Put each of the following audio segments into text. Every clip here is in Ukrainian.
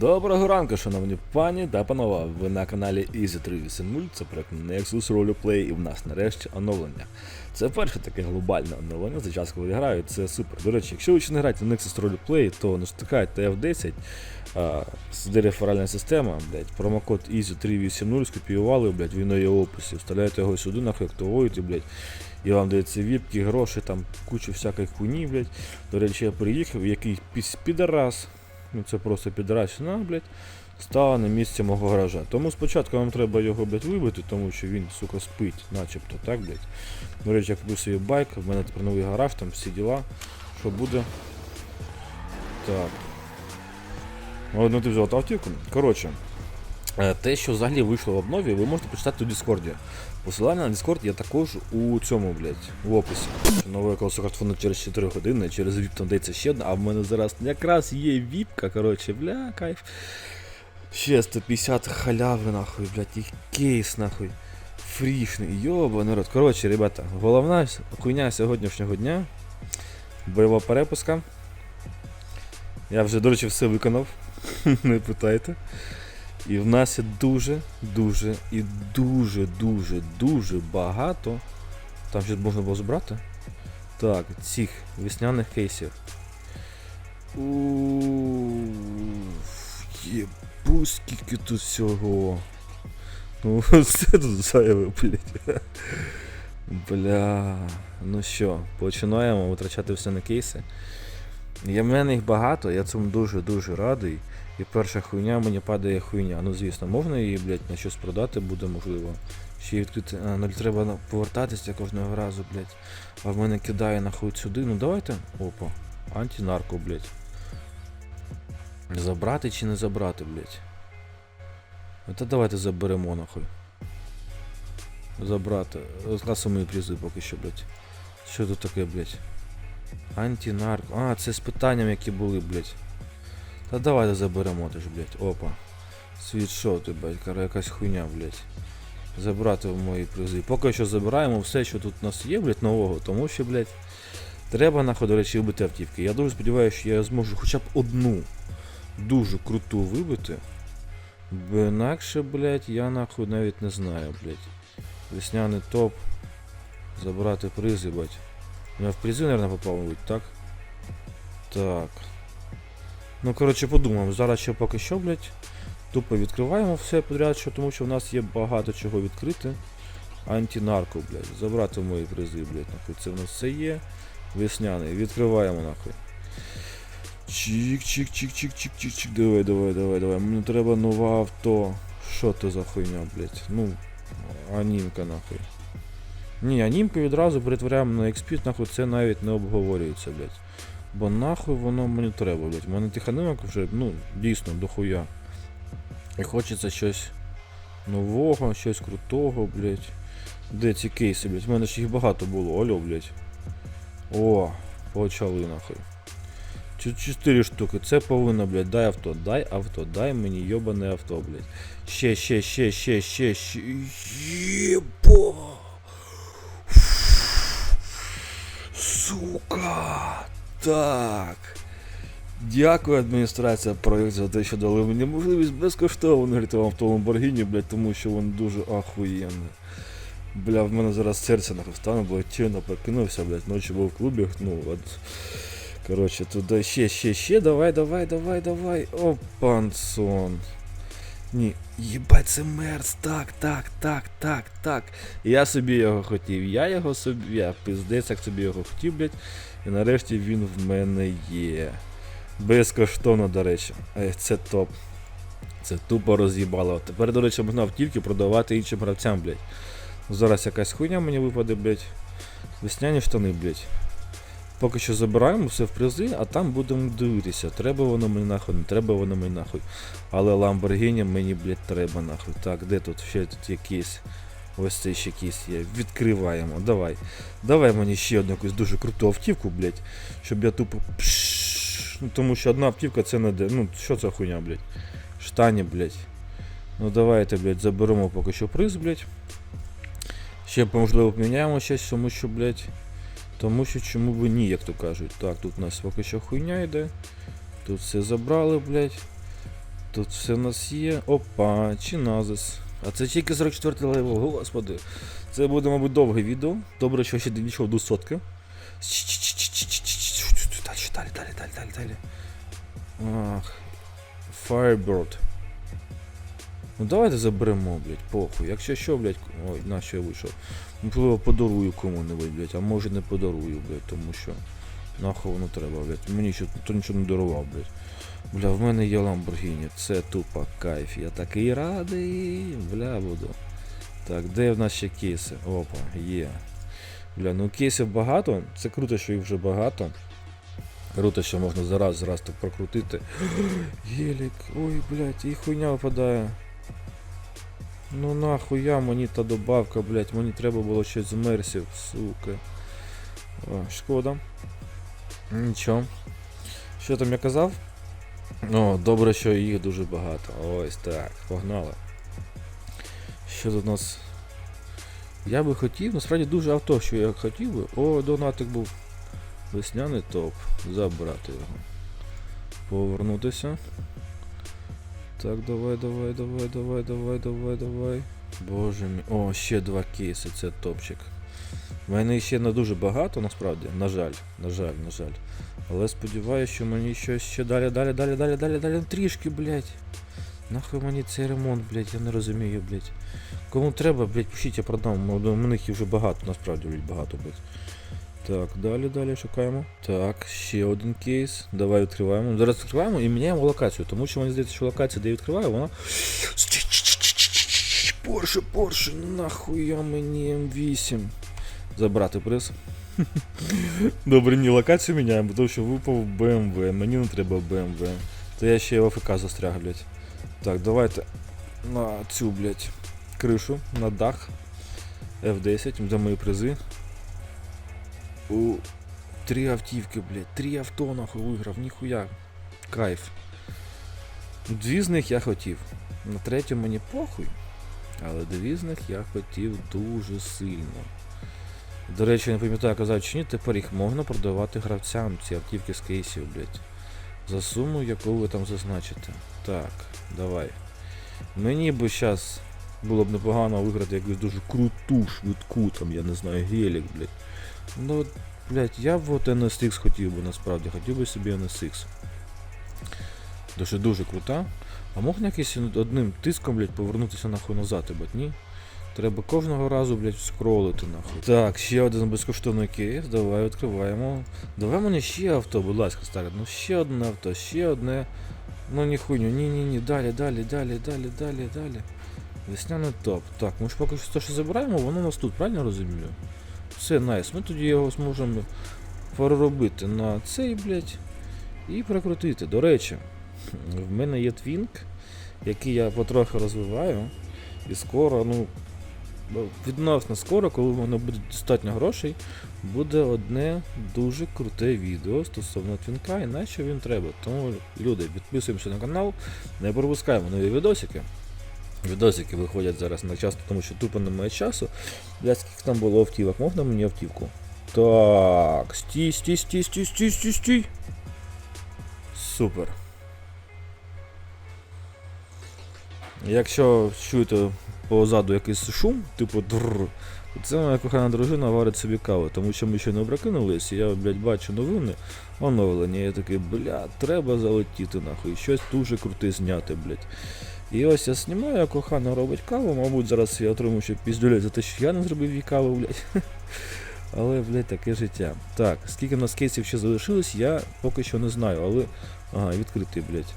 Доброго ранку, шановні пані та панове. Ви на каналі Easy380, це проект Nexus Roleplay і в нас нарешті оновлення. Це перше таке глобальне оновлення за час, коли я граю, це супер. До речі, якщо ви ще не граєте в Nexus Roleplay, то натискайте F10, а, сюди реферальна система, блядь, промокод Easy380 скопіювали, блядь, він є в описі, вставляєте його сюди, нахуй активуєте, блядь. І вам дається віпки, гроші, там кучу всякої хуйні, блядь. До речі, я приїхав, який підарас, це просто підрачна, блядь, стала на місці мого гаража. Тому спочатку вам треба його, блядь, вибити, тому що він, сука, спить, начебто, так, блядь. До речі, я купив собі байк, в мене тепер новий гараж, там всі діла. Що буде? Так. Одну ти взяв автівку. Коротше, те, що взагалі вийшло в обнові, ви можете почитати у Діскорді. Посилання на Discord є також у цьому, блядь, в описі. Нове колесо картфону через 4 години, через VIP там дається ще одна, а в мене зараз якраз є віпка, коротше, бля, кайф. Ще 150 халяви, нахуй, блядь, і кейс, нахуй. Фрішний, йоба, народ. Коротше, ребята, головна хуйня сьогоднішнього дня. Бойова перепуска. Я вже, до речі, все виконав. Не питайте. І в нас є дуже, дуже і дуже, дуже, багато. Там щось можна було збрати. Так, цих весняних кейсів. Єбу, скільки тут всього. Ну, все тут зайве, блядь. Бля. Ну що, починаємо витрачати все на кейси. Є в мене їх багато, я цьому дуже-дуже радий. І перша хуйня мені падає хуйня. Ну звісно, можна її, блядь, на щось продати буде можливо. Ще й відкрити. А, ну треба повертатися кожного разу, блядь. А в мене кидає нахуй сюди. Ну давайте. Опа. Антинарко, блядь. Забрати чи не забрати, блядь. Ну та давайте заберемо нахуй. Забрати. Класи мої призи поки що, блядь. Що тут таке, блядь? Антинарко. А, це з питанням, які були, блядь. Та давайте заберемо теж, блядь. Опа. Світшоти, блядь, кара якась хуйня, блядь. Забрати в мої призи. Поки що забираємо все, що тут у нас є, блядь, нового, тому що, блядь, треба нахуй, до речі, вибити автівки. Я дуже сподіваюся, що я зможу хоча б одну дуже круту вибити. Бо інакше, блядь, я нахуй навіть не знаю, блядь. Весняний топ. Забрати призи, блядь. Я в призи, наверное, попав, так? Так. Ну, коротше, подумаємо. Зараз ще поки що, блядь. Тупо відкриваємо все подряд, що, тому що в нас є багато чого відкрити. Антинарко, блядь. Забрати мої призи, блядь, нахуй. Це в нас все є. Весняний. Відкриваємо нахуй. Чик, чик, чик, чик, чик, чик, чик. Давай, давай, давай, давай. Мені треба нове авто. Що це за хуйня, блядь? Ну, анімка нахуй. Ні, анімку відразу перетворяємо на XP, нахуй це навіть не обговорюється, блядь. Бо нахуй воно мені треба, блядь. У мене тих анімок вже, ну, дійсно, дохуя. І хочеться щось нового, щось крутого, блядь. Де ці кейси, блядь? У мене ж їх багато було, алло, блядь. О, почали нахуй. Чотири штуки. Це повинно, блядь, дай авто, дай авто, дай мені йобане авто, блядь. Ще, ще, ще, ще, ще, ще. Єбо! Сука! Так. Дякую, адміністрація проєкту за те, що дали мені можливість безкоштовно грати в авто Lamborghini, блядь, тому що він дуже ахуєнний. Бля, в мене зараз серце нахуй стане, бо тіно прокинувся, блядь, ночі був в клубі, ну, от. Коротше, туди ще, ще, ще, давай, давай, давай, давай. О, пансон. Ні, їбать, це мерз, так, так, так, так, так. Я собі його хотів, я його собі, я пиздець, як собі його хотів, блядь. І нарешті він в мене є. Безкоштовно, до речі. Ех, це топ. Це тупо роз'їбало. Тепер, до речі, можна автівки продавати іншим гравцям, блядь. Зараз якась хуйня мені випаде, блядь. Весняні штани, блядь. Поки що забираємо все в призи, а там будемо дивитися. Треба воно мені нахуй, не треба воно мені нахуй. Але Lamborghini мені, блядь, треба нахуй. Так, де тут ще тут якийсь. Ось цей ще якийсь є. Відкриваємо. Давай. Давай мені ще одну якусь дуже круту автівку, блядь. Щоб я тупо. Ну, тому що одна автівка це не де. Ну, що це хуйня, блядь? Штані, блядь. Ну давайте, блядь, заберемо поки що приз, блядь. Ще можливо поміняємо щось, тому що, блядь. Тому що чому б ні, як то кажуть. Так, тут у нас поки що хуйня йде. Тут все забрали, блядь. Тут все в нас є. Опа, чиназис. А це тільки 44 левел, господи. Це буде, мабуть, довге відео. Добре, що ще дійшов до сотки. Далі, далі, далі, далі, далі, далі. Ах. Firebird. Ну давайте заберемо, блядь, похуй. Якщо що, блядь, ой, на що я вийшов. Можливо, подарую кому-небудь, блядь, а може не подарую, блядь, тому що. Нахуй воно треба, блядь. Мені ще то нічого не дарував, блядь. Бля, в мене є Lamborghini, це тупо кайф. Я такий радий. Бля, буду. Так, де в нас ще кейси? Опа, є. Бля, ну кейсів багато. Це круто, що їх вже багато. Круто, що можна зараз зараз так прокрутити. Гелік, ой, блядь, і хуйня випадає. Ну нахуя мені та добавка, блядь, мені треба було щось з мерсів, сука. О, шкода. Нічого. Що там я казав? О, добре, що їх дуже багато. Ось так, погнали. Що тут у нас? Я би хотів, насправді дуже авто, що я хотів би. О, донатик був. Весняний топ. Забрати його. Повернутися. Так, давай, давай, давай, давай, давай, давай, давай. Боже мій. О, ще два кейси, це топчик. У мене ще не дуже багато, насправді. На жаль, на жаль, на жаль. Але сподіваюся, що мені щось ще далі, далі, далі, далі, далі, далі, трішки, блядь. Нахуй мені цей ремонт, блядь, я не розумію, блядь. Кому треба, блядь, пишіть, я продам. У мене їх вже багато, насправді, блядь, багато, блядь. Так, далі, далі шукаємо. Так, ще один кейс. Давай відкриваємо. Зараз відкриваємо і міняємо локацію, тому що мені здається, що локація, де я відкриваю, вона. Порше, Порше, нахуя мені М8. Забрати приз. Добре, ні, локацію міняємо, тому що випав BMW, мені не треба BMW. То я ще й в АФК застряг, блядь. Так, давайте на цю, блядь, кришу, на дах. F10, де мої призи. У три автівки, блядь, три авто нахуй виграв, ніхуя. Кайф. Дві з них я хотів. На третю мені похуй. Але дві з них я хотів дуже сильно. До речі, не пам'ятаю, казав чи ні, тепер їх можна продавати гравцям, ці автівки з кейсів, блядь. За суму, яку ви там зазначите. Так, давай. Мені би зараз було б непогано виграти якусь дуже круту, швидку, там, я не знаю, гелік, блядь. Ну, блядь, я б от NSX хотів би насправді, хотів би собі NSX. Дуже дуже крута. А можна якийсь одним тиском, блядь, повернутися нахуй назад, блядь, ні? Треба кожного разу, блядь, скролити нахуй. Так, ще один безкоштовний кейс, давай відкриваємо. Давай мені ще авто, будь ласка, старе. Ну ще одне авто, ще одне. Ну ні хуйню, ні, ні, ні, далі, далі, далі, далі, далі, далі. Весняний топ. Так, ми ж поки що те, що забираємо, воно у нас тут, правильно розумію? Все, найс. Ми тоді його зможемо переробити на цей, блядь, і прикрутити. До речі, в мене є твінк, який я потрохи розвиваю. І скоро, ну, відносно скоро, коли в мене буде достатньо грошей, буде одне дуже круте відео стосовно твінка і на що він треба. Тому, люди, підписуємося на канал, не пропускаємо нові відосики. Відосики виходять зараз на часто, тому що тупо немає часу. Бля, скільки там було автівок, можна мені автівку? Так, стій, стій, стій, стій, стій, стій, стій. Супер. Якщо чуєте позаду якийсь шум, типу то це моя кохана дружина варить собі каву, тому що ми ще не прокинулись, і я, блядь, бачу новини, оновлення, я такий, бля, треба залетіти нахуй, щось дуже круте зняти, блядь. І ось я знімаю, а кохана робить каву, мабуть, зараз я отримую ще піздюлять за те, що я не зробив їй каву, блядь. Але, блядь, таке життя. Так, скільки в нас кейсів ще залишилось, я поки що не знаю, але. Ага, відкритий, блядь.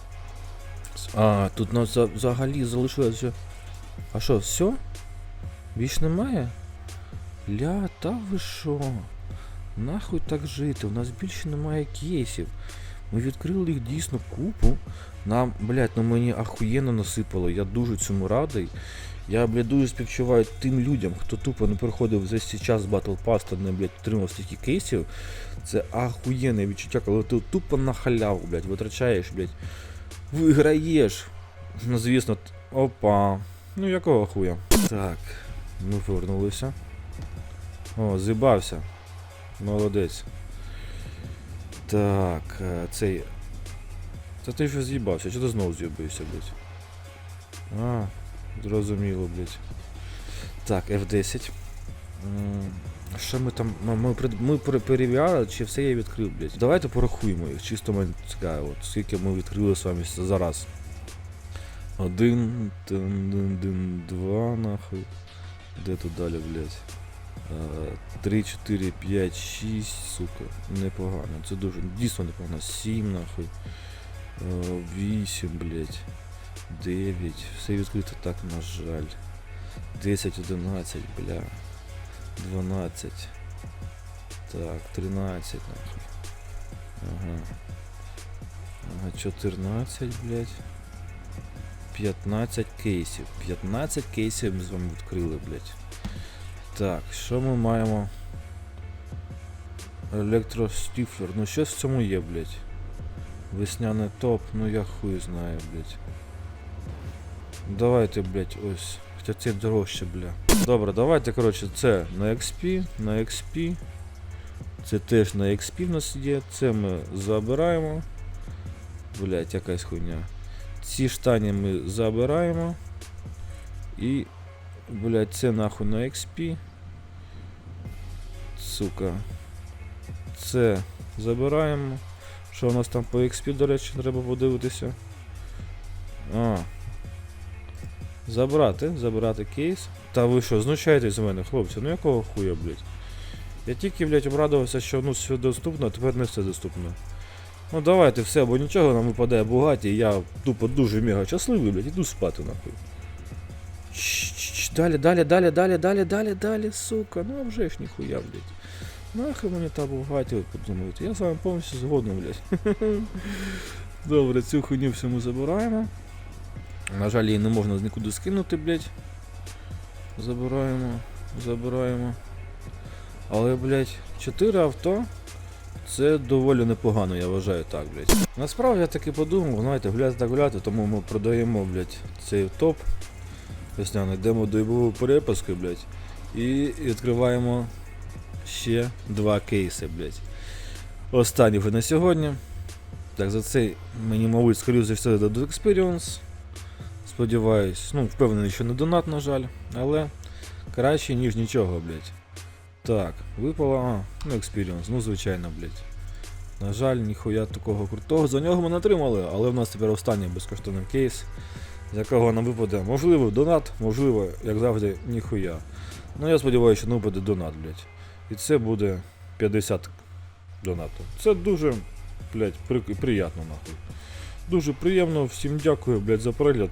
А, тут нас взагалі залишилося. А що, все? Більш немає? Ля, та ви що? Нахуй так жити? У нас більше немає кейсів. Ми відкрили їх дійсно купу. Нам, блядь, ну мені ахуєнно насипало. Я дуже цьому радий. Я, блядь, дуже співчуваю тим людям, хто тупо не приходив за цей час Battle Pass та не, блядь, отримав стільки кейсів. Це ахуєнне відчуття, коли ти тупо на халяву, блядь, витрачаєш, блядь. Виграєш. Ну, звісно, опа. Ну якого хуя? Так, ми повернулися. О, з'їбався. Молодець. Так, е, цей. Та ти вже з'їбався, чи ти знову з'їбився, блядь? А, зрозуміло, блядь. Так, F10. Що ми там. Ми, ми, ми перевіряли, чи все я відкрив, блядь. Давайте порахуємо їх, чисто мені цікаво, от, скільки ми відкрили з вами зараз. Один, тин, дин, дин, два, нахуй. Де тут далі, блядь? Е, Три, чотири, п'ять, шість, сука. Непогано. Це дуже дійсно непогано. Сім, нахуй. Е, Вісім, блядь. Дев'ять. Все відкрито так, на жаль. 10, 11, бля. 12. Так, 13, нахуй. Ага. Ага, 14, блядь. 15 кейсів. 15 кейсів ми з вами відкрили, блядь. Так, що ми маємо? Електростіфлер. Ну щось в цьому є, блядь. Весняний топ, ну я хуй знаю, блядь. Давайте, блядь, ось. Хоча це дорожче, бля. Добре, давайте, коротше, це на XP, на XP. Це теж на XP в нас є. Це ми забираємо. Блять, якась хуйня. Ці штані ми забираємо. І. Блять, це нахуй на XP. Сука. Це забираємо. Що у нас там по XP, до речі, треба подивитися. А. Забрати, забрати кейс. Та ви що, знущаєтесь з мене, хлопці? Ну якого хуя, блядь? Я тільки, блядь, обрадувався, що ну все доступно, а тепер не все доступно. Ну давайте все, бо нічого нам випадає багаті, я тупо дуже мега щасливий, блядь, іду спати нахуй. Чш-чш, Далі, далі, далі, далі, далі, далі, далі, сука. Ну а вже ж ніхуя, блядь. Нахуй мені та багаті, ви подумаєте. Я з вами повністю згоден, блядь. Добре, цю хуйню всю ми забираємо. На жаль, її не можна нікуди скинути, блядь. Забираємо, забираємо. Але, блядь, 4 авто. Це доволі непогано, я вважаю так, блядь. Насправді я таки подумав, знаєте, гуляти так гуляти, тому ми продаємо, блядь, цей топ. Весняний, йдемо до ібової переписки, блядь. І відкриваємо ще два кейси, блядь. Останні вже на сьогодні. Так, за цей мені, мабуть, скоріше за все дадуть Experience. Сподіваюсь, ну, впевнений, що не донат, на жаль, але краще, ніж нічого, блядь. Так, випало. А, ну Experience, ну звичайно, блядь. На жаль, ніхуя такого крутого. За нього ми не отримали, але в нас тепер останній безкоштовний кейс, з якого нам випаде, можливо, донат, можливо, як завжди, ніхуя. Ну я сподіваюся, що не випаде донат, блядь. І це буде 50 донату. Це дуже, блядь, при, приємно, нахуй. Дуже приємно, всім дякую, блядь, за перегляд.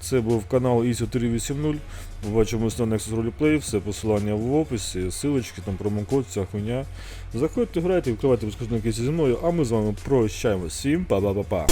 Це був канал ISO 380. Побачимось на Nexus Roleplay, все посилання в описі, силочки, там промокод, ця хуйня. Заходьте, грайте, відкривайте безкоштовні кейси зі мною, а ми з вами прощаємось. Всім па-па-па-па.